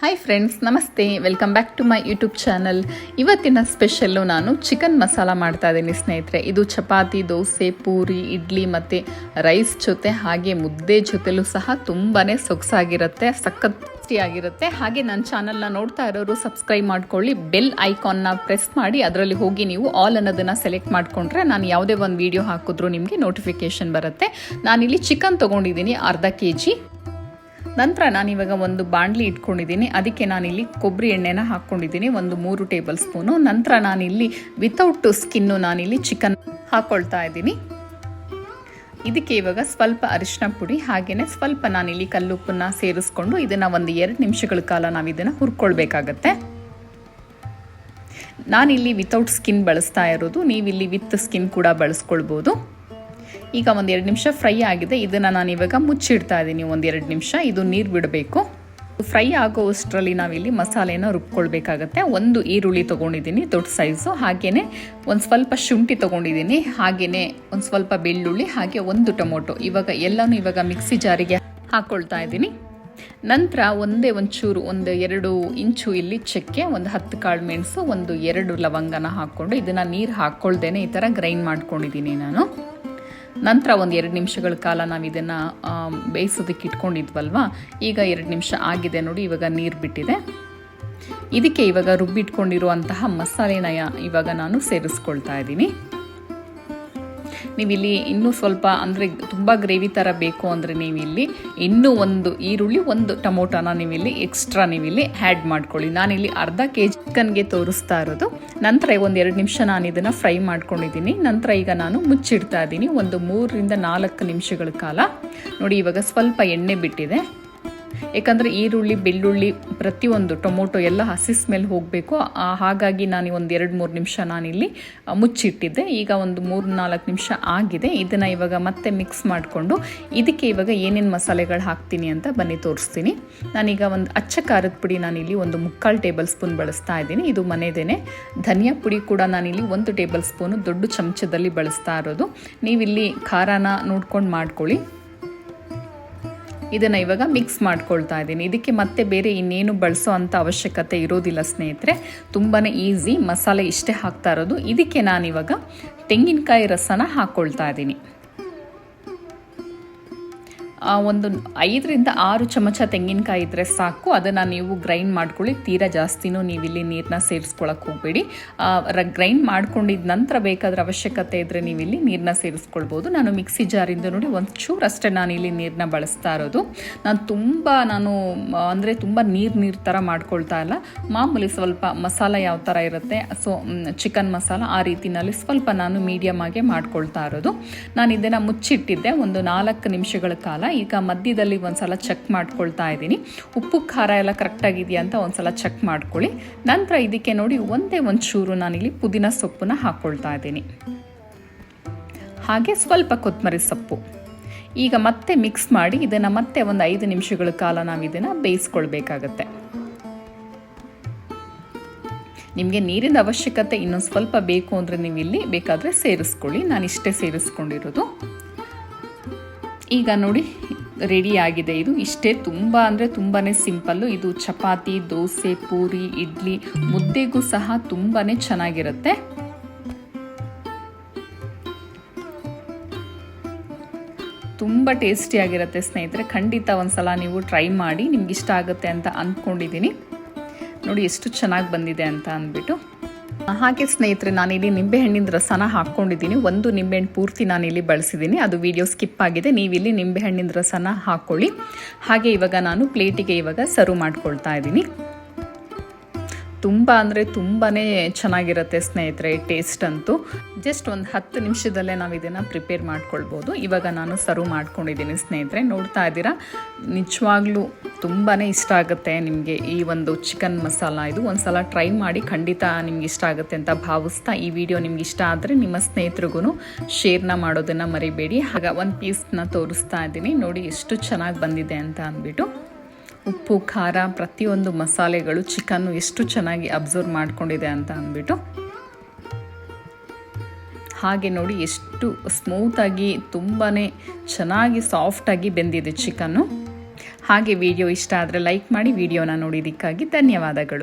Hi friends ನಮಸ್ತೆ. Welcome back to my YouTube channel ಇವತ್ತಿನ special ನಾನು ಚಿಕನ್ ಮಸಾಲ ಮಾಡ್ತಾ ಇದ್ದೀನಿ ಸ್ನೇಹಿತರೆ. ಇದು ಚಪಾತಿ, ದೋಸೆ, ಪೂರಿ, ಇಡ್ಲಿ ಮತ್ತು ರೈಸ್ ಜೊತೆ ಹಾಗೆ ಮುದ್ದೆ ಜೊತೆಲೂ ಸಹ ತುಂಬಾ ಸೊಗಸಾಗಿರುತ್ತೆ, ಸಖತ್ ಆಗಿರುತ್ತೆ. ಹಾಗೆ ನನ್ನ ಚಾನಲ್ನ ನೋಡ್ತಾ ಇರೋರು ಸಬ್ಸ್ಕ್ರೈಬ್ ಮಾಡ್ಕೊಳ್ಳಿ ಬೆಲ್ ಐಕಾನ್ನ ಪ್ರೆಸ್ ಮಾಡಿ, ಅದರಲ್ಲಿ ಹೋಗಿ ನೀವು ಆಲ್ ಅನ್ನೋದನ್ನು ಸೆಲೆಕ್ಟ್ ಮಾಡಿಕೊಂಡ್ರೆ ನಾನು ಯಾವುದೇ ಒಂದು ವಿಡಿಯೋ ಹಾಕಿದ್ರೂ ನಿಮಗೆ ನೋಟಿಫಿಕೇಶನ್ ಬರುತ್ತೆ. ನಾನಿಲ್ಲಿ ಚಿಕನ್ ತೊಗೊಂಡಿದ್ದೀನಿ ಅರ್ಧ ಕೆ ಜಿ ನಂತರ ನಾನಿವಾಗ ಒಂದು ಬಾಣಲಿ ಇಟ್ಕೊಂಡಿದ್ದೀನಿ. ಅದಕ್ಕೆ ನಾನಿಲ್ಲಿ ಕೊಬ್ಬರಿ ಎಣ್ಣೆನ ಹಾಕ್ಕೊಂಡಿದ್ದೀನಿ ಒಂದು ಮೂರು ಟೇಬಲ್ ಸ್ಪೂನು. ನಂತರ ನಾನಿಲ್ಲಿ ವಿತೌಟ್ ಸ್ಕಿನ್ನು ನಾನಿಲ್ಲಿ ಚಿಕನ್ ಹಾಕ್ಕೊಳ್ತಾ ಇದ್ದೀನಿ. ಇದಕ್ಕೆ ಇವಾಗ ಸ್ವಲ್ಪ ಅರಿಶಿನ ಪುಡಿ ಹಾಗೆಯೇ ಸ್ವಲ್ಪ ನಾನಿಲ್ಲಿ ಕಲ್ಲುಪ್ಪನ್ನ ಸೇರಿಸ್ಕೊಂಡು ಇದನ್ನು ಒಂದು ಎರಡು ನಿಮಿಷಗಳ ಕಾಲ ನಾವು ಇದನ್ನು ಹುರ್ಕೊಳ್ಬೇಕಾಗತ್ತೆ. ನಾನಿಲ್ಲಿ ವಿತೌಟ್ ಸ್ಕಿನ್ ಬಳಸ್ತಾ ಇರೋದು. ನೀವಿಲ್ಲಿ ವಿತ್ ಸ್ಕಿನ್ ಕೂಡ ಬಳಸ್ಕೊಳ್ಬೋದು. ಈಗ ಒಂದು ಎರಡು ನಿಮಿಷ ಫ್ರೈ ಆಗಿದೆ. ಇದನ್ನು ನಾನು ಇವಾಗ ಮುಚ್ಚಿಡ್ತಾ ಇದ್ದೀನಿ ಒಂದು ಎರಡು ನಿಮಿಷ. ಇದು ನೀರು ಬಿಡಬೇಕು. ಫ್ರೈ ಆಗೋವಷ್ಟರಲ್ಲಿ ನಾವಿಲ್ಲಿ ಮಸಾಲೆನ ರುಬ್ಕೊಳ್ಬೇಕಾಗತ್ತೆ. ಒಂದು ಈರುಳ್ಳಿ ತೊಗೊಂಡಿದ್ದೀನಿ ದೊಡ್ಡ ಸೈಜು ಹಾಗೆಯೇ ಒಂದು ಸ್ವಲ್ಪ ಶುಂಠಿ ತೊಗೊಂಡಿದ್ದೀನಿ ಹಾಗೆಯೇ ಒಂದು ಸ್ವಲ್ಪ ಬೆಳ್ಳುಳ್ಳಿ, ಹಾಗೆ ಒಂದು ಟೊಮೊಟೊ. ಇವಾಗ ಎಲ್ಲನೂ ಇವಾಗ ಮಿಕ್ಸಿ ಜಾರಿಗೆ ಹಾಕ್ಕೊಳ್ತಾ ಇದ್ದೀನಿ ನಂತರ ಒಂದೇ ಒಂಚೂರು, ಒಂದು ಎರಡು ಇಂಚು ಇಲ್ಲಿ ಚಕ್ಕೆ ಒಂದು ಹತ್ತು ಕಾಳು ಮೆಣಸು, ಒಂದು ಎರಡು ಲವಂಗನ ಹಾಕ್ಕೊಂಡು ಇದನ್ನು ನೀರು ಹಾಕ್ಕೊಳ್ದೇನೆ ಈ ಥರ ಗ್ರೈಂಡ್ ಮಾಡ್ಕೊಂಡಿದ್ದೀನಿ ನಾನು. ನಂತರ ಒಂದು ಎರಡು ನಿಮಿಷಗಳ ಕಾಲ ನಾವು ಇದನ್ನು ಬೇಯಿಸೋದಕ್ಕೆ ಇಟ್ಕೊಂಡಿದ್ವಲ್ವ? ಈಗ ಎರಡು ನಿಮಿಷ ಆಗಿದೆ ನೋಡಿ, ಇವಾಗ ನೀರು ಬಿಟ್ಟಿದೆ. ಇದಕ್ಕೆ ಇವಾಗ ರುಬ್ಬಿಟ್ಕೊಂಡಿರುವಂತಹ ಮಸಾಲೆನ ಇವಾಗ ನಾನು ಸೇರಿಸ್ಕೊಳ್ತಾ ಇದ್ದೀನಿ. ನೀವಿಲ್ಲಿ ಇನ್ನೂ ಸ್ವಲ್ಪ ಅಂದರೆ ತುಂಬ ಗ್ರೇವಿ ಥರ ಬೇಕು ಅಂದರೆ ನೀವಿಲ್ಲಿ ಇನ್ನೂ ಒಂದು ಈರುಳ್ಳಿ, ಒಂದು ಟೊಮೊಟೊನ ನೀವಿಲ್ಲಿ ಎಕ್ಸ್ಟ್ರಾ ನೀವಿಲ್ಲಿ ಆ್ಯಡ್ ಮಾಡ್ಕೊಳ್ಳಿ. ನಾನಿಲ್ಲಿ ಅರ್ಧ ಕೆ ಜಿ ಚಿಕನ್ಗೆ ತೋರಿಸ್ತಾ ಇರೋದು. ನಂತರ ಒಂದು ಎರಡು ನಿಮಿಷ ನಾನು ಇದನ್ನು ಫ್ರೈ ಮಾಡ್ಕೊಂಡಿದ್ದೀನಿ. ನಂತರ ಈಗ ನಾನು ಮುಚ್ಚಿಡ್ತಾ ಇದ್ದೀನಿ. ಒಂದು ಮೂರರಿಂದ ನಾಲ್ಕು ನಿಮಿಷಗಳ ಕಾಲ. ನೋಡಿ, ಇವಾಗ ಸ್ವಲ್ಪ ಎಣ್ಣೆ ಬಿಟ್ಟಿದೆ. ಯಾಕಂದರೆ ಈರುಳ್ಳಿ, ಬೆಳ್ಳುಳ್ಳಿ, ಪ್ರತಿಯೊಂದು ಟೊಮೊಟೊ ಎಲ್ಲ ಹಸಿ ಸ್ಮೆಲ್ ಹೋಗಬೇಕು. ಹಾಗಾಗಿ ನಾನು ಒಂದು ಎರಡು ಮೂರು ನಿಮಿಷ ನಾನಿಲ್ಲಿ ಮುಚ್ಚಿಟ್ಟಿದ್ದೆ. ಈಗ ಒಂದು ಮೂರು ನಾಲ್ಕು ನಿಮಿಷ ಆಗಿದೆ. ಇದನ್ನು ಇವಾಗ ಮತ್ತೆ ಮಿಕ್ಸ್ ಮಾಡಿಕೊಂಡು ಇದಕ್ಕೆ ಇವಾಗ ಏನೇನು ಮಸಾಲೆಗಳು ಹಾಕ್ತೀನಿ ಅಂತ ಬನ್ನಿ ತೋರಿಸ್ತೀನಿ. ನಾನೀಗ ಒಂದು ಅಚ್ಚ ಖಾರದ ಪುಡಿ ನಾನಿಲ್ಲಿ ಒಂದು ಮುಕ್ಕಾಲು ಟೇಬಲ್ ಸ್ಪೂನ್ ಬಳಸ್ತಾ ಇದ್ದೀನಿ. ಇದು ಮನೆದೇನೆ. ಧನಿಯಾ ಪುಡಿ ಕೂಡ ನಾನಿಲ್ಲಿ ಒಂದು ಟೇಬಲ್ ಸ್ಪೂನು ದೊಡ್ಡ ಚಮಚದಲ್ಲಿ ಬಳಸ್ತಾ ಇರೋದು. ನೀವಿಲ್ಲಿ ಖಾರನ ನೋಡ್ಕೊಂಡು ಮಾಡ್ಕೊಳ್ಳಿ. ಇದನ್ನು ಇವಾಗ ಮಿಕ್ಸ್ ಮಾಡ್ಕೊಳ್ತಾ ಇದ್ದೀನಿ. ಇದಕ್ಕೆ ಮತ್ತೆ ಬೇರೆ ಇನ್ನೇನು ಬಳಸೋ ಅಂಥ ಅವಶ್ಯಕತೆ ಇರೋದಿಲ್ಲ ಸ್ನೇಹಿತರೆ. ತುಂಬಾ ಈಸಿ ಮಸಾಲೆ ಇಷ್ಟೇ ಹಾಕ್ತಾ ಇರೋದು. ಇದಕ್ಕೆ ನಾನಿವಾಗ ತೆಂಗಿನಕಾಯಿ ರಸನ ಹಾಕ್ಕೊಳ್ತಾ ಇದ್ದೀನಿ. ಒಂದು ಐದರಿಂದ ಆರು ಚಮಚ ತೆಂಗಿನಕಾಯಿ ಇದ್ದರೆ ಸಾಕು. ಅದನ್ನು ನೀವು ಗ್ರೈಂಡ್ ಮಾಡ್ಕೊಳ್ಳಿ. ತೀರಾ ಜಾಸ್ತಿನೂ ನೀವಿಲ್ಲಿ ನೀರನ್ನ ಸೇರಿಸ್ಕೊಳಕ್ಕೆ ಹೋಗಬೇಡಿ. ಗ್ರೈಂಡ್ ಮಾಡ್ಕೊಂಡಿದ್ದ ನಂತರ ಬೇಕಾದ್ರೆ ಅವಶ್ಯಕತೆ ಇದ್ದರೆ ನೀವಿಲ್ಲಿ ನೀರನ್ನ ಸೇರಿಸ್ಕೊಳ್ಬೋದು. ನಾನು ಮಿಕ್ಸಿ ಜಾರಿಂದ ನೋಡಿ ಒಂದು ಚೂರು ಅಷ್ಟೇ ನಾನು ಇಲ್ಲಿ ನೀರನ್ನ ಬಳಸ್ತಾ ಇರೋದು. ನಾನು ತುಂಬ ನಾನು ಅಂದರೆ ತುಂಬ ನೀರು ನೀರು ಥರ ಮಾಡ್ಕೊಳ್ತಾ ಇಲ್ಲ. ಮಾಮೂಲಿ ಸ್ವಲ್ಪ ಮಸಾಲ ಯಾವ ಥರ ಇರುತ್ತೆ, ಸೊ ಚಿಕನ್ ಮಸಾಲ ಆ ರೀತಿನಲ್ಲಿ ಸ್ವಲ್ಪ ನಾನು ಮೀಡಿಯಮ್ ಆಗಿ ಮಾಡ್ಕೊಳ್ತಾ ಇರೋದು. ನಾನು ಇದನ್ನು ಮುಚ್ಚಿಟ್ಟಿದ್ದೆ. ಒಂದು ನಾಲ್ಕು ನಿಮಿಷಗಳ ಕಾಲ. ಈಗ ಮಧ್ಯದಲ್ಲಿ ಒಂದ್ಸಲ ಚೆಕ್ ಮಾಡ್ಕೊಳ್ತಾ ಇದ್ದೀನಿ. ಉಪ್ಪು, ಖಾರ ಎಲ್ಲ ಕರೆಕ್ಟಾಗಿದೆಯಾ ಅಂತ ಒಂದ್ಸಲ ಚೆಕ್ ಮಾಡ್ಕೊಳ್ಳಿ. ನಂತರ ಇದಕ್ಕೆ ನೋಡಿ ಒಂದೇ ಒಂದು ಚೂರು ನಾನಿಲ್ಲಿ ಪುದೀನ ಸೊಪ್ಪನ್ನ ಹಾಕ್ಕೊಳ್ತಾ ಇದ್ದೀನಿ. ಹಾಗೆ ಸ್ವಲ್ಪ ಕೊತ್ತಂಬರಿ ಸೊಪ್ಪು. ಈಗ ಮತ್ತೆ ಮಿಕ್ಸ್ ಮಾಡಿ ಇದನ್ನು ಮತ್ತೆ ಒಂದು ಐದು ನಿಮಿಷಗಳ ಕಾಲ ನಾವು ಇದನ್ನು ಬೇಯಿಸ್ಕೊಳ್ಬೇಕಾಗತ್ತೆ. ನಿಮಗೆ ನೀರಿನ ಅವಶ್ಯಕತೆ ಇನ್ನೊಂದು ಸ್ವಲ್ಪ ಬೇಕು ಅಂದರೆ ನೀವು ಇಲ್ಲಿ ಬೇಕಾದರೆ ಸೇರಿಸ್ಕೊಳ್ಳಿ. ನಾನು ಇಷ್ಟೇ ಸೇರಿಸ್ಕೊಂಡಿರೋದು. ಈಗ ನೋಡಿ ರೆಡಿ ಆಗಿದೆ ಇದು. ಇಷ್ಟೇ ತುಂಬ ಅಂದರೆ ತುಂಬಾ ಸಿಂಪಲ್ಲು ಇದು ಚಪಾತಿ, ದೋಸೆ, ಪೂರಿ, ಇಡ್ಲಿ ಮುದ್ದೆಗೂ ಸಹ ತುಂಬಾ ಚೆನ್ನಾಗಿರುತ್ತೆ. ತುಂಬ ಟೇಸ್ಟಿಯಾಗಿರುತ್ತೆ ಸ್ನೇಹಿತರೆ. ಖಂಡಿತ ಒಂದ್ಸಲ ನೀವು ಟ್ರೈ ಮಾಡಿ ನಿಮ್ಗೆ ಇಷ್ಟ ಆಗುತ್ತೆ ಅಂತ ಅಂದ್ಕೊಂಡಿದ್ದೀನಿ ನೋಡಿ ಎಷ್ಟು ಚೆನ್ನಾಗಿ ಬಂದಿದೆ ಅಂತ ಅಂದ್ಬಿಟ್ಟು. ಹಾಗೆ ಸ್ನೇಹಿತರೆ, ನಾನಿಲ್ಲಿ ನಿಂಬೆಹಣ್ಣಿನ ರಸನ ಹಾಕ್ಕೊಂಡಿದ್ದೀನಿ. ಒಂದು ನಿಂಬೆಹಣ್ಣು ಪೂರ್ತಿ ನಾನಿಲ್ಲಿ ಬಳಸಿದ್ದೀನಿ. ಅದು ವಿಡಿಯೋ ಸ್ಕಿಪ್ ಆಗಿದೆ. ನೀವಿಲ್ಲಿ ನಿಂಬೆಹಣ್ಣಿನ ರಸನ ಹಾಕ್ಕೊಳ್ಳಿ ಹಾಗೆ ಇವಾಗ ನಾನು ಪ್ಲೇಟಿಗೆ ಇವಾಗ ಸರ್ವ್ ಮಾಡ್ಕೊಳ್ತಾ ಇದ್ದೀನಿ. ತುಂಬ ಅಂದರೆ ತುಂಬಾ ಚೆನ್ನಾಗಿರುತ್ತೆ ಸ್ನೇಹಿತರೆ ಟೇಸ್ಟ್ ಅಂತೂ. ಜಸ್ಟ್ ಒಂದು ಹತ್ತು ನಿಮಿಷದಲ್ಲೇ ನಾವು ಇದನ್ನು ಪ್ರಿಪೇರ್ ಮಾಡ್ಕೊಳ್ಬೋದು. ಇವಾಗ ನಾನು ಸರ್ವ್ ಮಾಡ್ಕೊಂಡಿದ್ದೀನಿ ಸ್ನೇಹಿತರೆ, ನೋಡ್ತಾ ಇದ್ದೀರಾ? ನಿಜವಾಗ್ಲೂ ತುಂಬಾ ಇಷ್ಟ ಆಗುತ್ತೆ ನಿಮಗೆ ಈ ಒಂದು ಚಿಕನ್ ಮಸಾಲ. ಇದು ಒಂದು ಸಲ ಟ್ರೈ ಮಾಡಿ ಖಂಡಿತ ನಿಮ್ಗೆ ಇಷ್ಟ ಆಗುತ್ತೆ ಅಂತ ಭಾವಿಸ್ತಾ ಈ ವಿಡಿಯೋ ನಿಮ್ಗೆ ಇಷ್ಟ ಆದರೆ ನಿಮ್ಮ ಸ್ನೇಹಿತರಿಗೂ ಶೇರ್ನ ಮಾಡೋದನ್ನು ಮರಿಬೇಡಿ. ಆಗ ಒಂದು ಪೀಸ್ನ ತೋರಿಸ್ತಾ ಇದ್ದೀನಿ. ನೋಡಿ ಎಷ್ಟು ಚೆನ್ನಾಗಿ ಬಂದಿದೆ ಅಂತ ಅಂದ್ಬಿಟ್ಟು. ಉಪ್ಪು, ಖಾರ, ಪ್ರತಿಯೊಂದು ಮಸಾಲೆಗಳು, ಚಿಕನ್ನು ಎಷ್ಟು ಚೆನ್ನಾಗಿ ಅಬ್ಸರ್ವ್ ಮಾಡ್ಕೊಂಡಿದೆ ಅಂತ ಅಂದ್ಬಿಟ್ಟು ಹಾಗೆ ನೋಡಿ ಎಷ್ಟು ಸ್ಮೂತಾಗಿ ತುಂಬಾ ಚೆನ್ನಾಗಿ ಸಾಫ್ಟಾಗಿ ಬೆಂದಿದೆ ಚಿಕನ್ನು. ಹಾಗೆ ವಿಡಿಯೋ ಇಷ್ಟ ಆದರೆ ಲೈಕ್ ಮಾಡಿ ವಿಡಿಯೋನ ನೋಡಿದ್ದಕ್ಕಾಗಿ ಧನ್ಯವಾದಗಳು.